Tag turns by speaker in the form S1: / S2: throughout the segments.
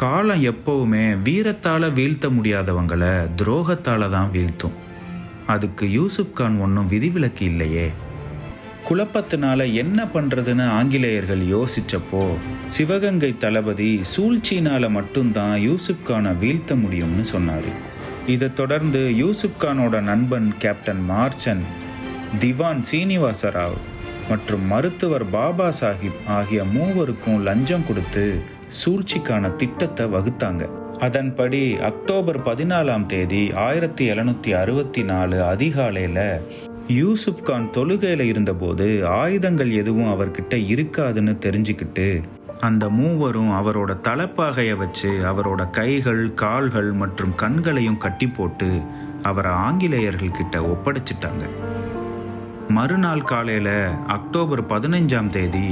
S1: காலம் எப்போவுமே வீரத்தால் வீழ்த்த முடியாதவங்களை துரோகத்தால் தான் வீழ்த்தும். அதுக்கு யூசுப் கான் ஒன்றும் விதிவிலக்கு இல்லையே. குழப்பத்தினால என்ன பண்ணுறதுன்னு ஆங்கிலேயர்கள் யோசிச்சப்போ சிவகங்கை தளபதி சூழ்ச்சியினால மட்டும்தான் யூசுப் கானை வீழ்த்த முடியும்னு சொன்னார். இதைத் தொடர்ந்து யூசுப் கானோட நண்பன் கேப்டன் மார்ச்சன் திவான் சீனிவாச ராவ் மற்றும் மருத்துவர் பாபா சாஹிப் ஆகிய மூவருக்கும் லஞ்சம் கொடுத்து சூழ்ச்சிக்கான திட்டத்தை வகுத்தாங்க. அதன்படி அக்டோபர் பதினாலாம் தேதி ஆயிரத்தி எழுநூத்தி அறுபத்தி நாலு அதிகாலையில் யூசுப் கான் தொழுகையில் இருந்தபோது ஆயுதங்கள் எதுவும் அவர்கிட்ட இருக்காதுன்னு தெரிஞ்சுக்கிட்டு அந்த மூவரும் அவரோட தலைப்பாகையை வச்சு அவரோட கைகள் கால்கள் மற்றும் கண்களையும் கட்டி போட்டு அவரை ஆங்கிலேயர்கள் கிட்ட ஒப்படைச்சிட்டாங்க. மறுநாள் காலையில் அக்டோபர் பதினைஞ்சாம் தேதி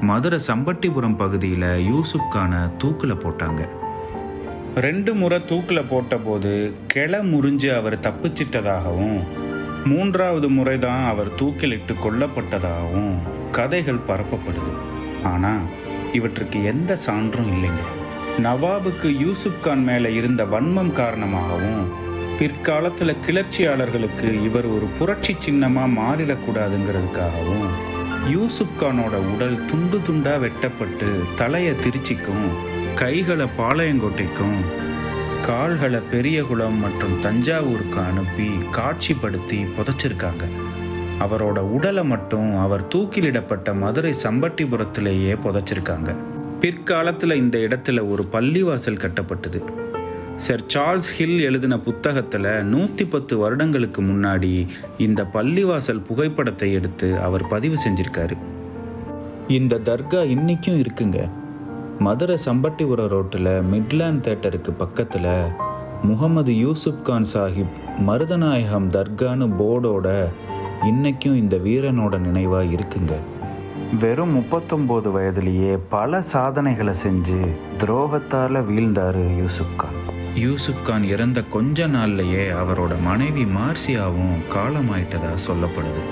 S1: மதுரை சம்பட்டிபுரம் பகுதியில் யூசுப் கானை தூக்கில் போட்டாங்க. ரெண்டு முறை தூக்கில் போட்டபோது கிளை முறிஞ்சு அவர் தப்பிச்சிட்டதாகவும் மூன்றாவது முறை தான் அவர் தூக்கிலிட்டு கொல்லப்பட்டதாகவும் கதைகள் பரப்பப்படுது. ஆனால் இவற்றுக்கு எந்த சான்றும் இல்லைங்க. நவாபுக்கு யூசுப் கான் மேலே இருந்த வன்மம் காரணமாகவும் பிற்காலத்தில் கிளர்ச்சியாளர்களுக்கு இவர் ஒரு புரட்சி சின்னமாக மாறிடக்கூடாதுங்கிறதுக்காகவும் யூசுப் கானோட உடல் துண்டு துண்டாக வெட்டப்பட்டு தலையை திருச்சிக்கும் கைகளை பாளையங்கோட்டைக்கும் கால்களை பெரியகுளம் மற்றும் தஞ்சாவூருக்கு அனுப்பி காட்சிப்படுத்தி புதைச்சிருக்காங்க. அவரோட உடலை மட்டும் அவர் தூக்கிலிடப்பட்ட மதுரை சம்பட்டிபுரத்திலேயே புதைச்சிருக்காங்க. பிற்காலத்தில் இந்த இடத்துல ஒரு பள்ளிவாசல் கட்டப்பட்டது. சர் சார்ல்ஸ் ஹில் எழுதின புத்தகத்தில் நூற்றி பத்து வருடங்களுக்கு முன்னாடி இந்த பள்ளிவாசல் புகைப்படத்தை எடுத்து அவர் பதிவு செஞ்சிருக்காரு. இந்த தர்கா இன்னைக்கும் இருக்குங்க. மதுரை சம்பட்டிபுரம் ரோட்டில் மிட்லாண்ட் தேட்டருக்கு பக்கத்தில் முகமது யூசுப் கான் சாஹிப் மருதநாயகம் தர்கான்னு போர்டோட இன்னைக்கும் இந்த வீரனோட நினைவாக இருக்குங்க. வெறும் முப்பத்தொம்போது வயதிலேயே பல சாதனைகளை செஞ்சு துரோகத்தால் வீழ்ந்தாரு யூசுப் கான். யூசுப் கான் இறந்த கொஞ்ச நாள்லயே அவரோட மனைவி மார்சியாவும் காலமாயிட்டதா சொல்லப்படுது.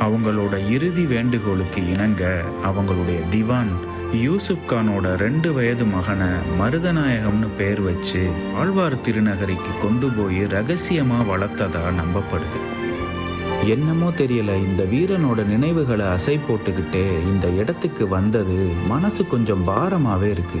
S1: அவங்களோட இறுதி வேண்டுகோளுக்கு இணங்க அவங்களுடைய திவான் யூசுப் கானோட ரெண்டு வயது மகனை மருதநாயகம்னு பேர் வச்சு ஆழ்வார் திருநகரிக்கு கொண்டு போய் ரகசியமா வளர்த்ததா நம்பப்படுது. என்னமோ தெரியல இந்த வீரனோட நினைவுகளை அசை போட்டுக்கிட்டே இந்த இடத்துக்கு வந்தது மனசு கொஞ்சம் பாரமாவே இருக்கு.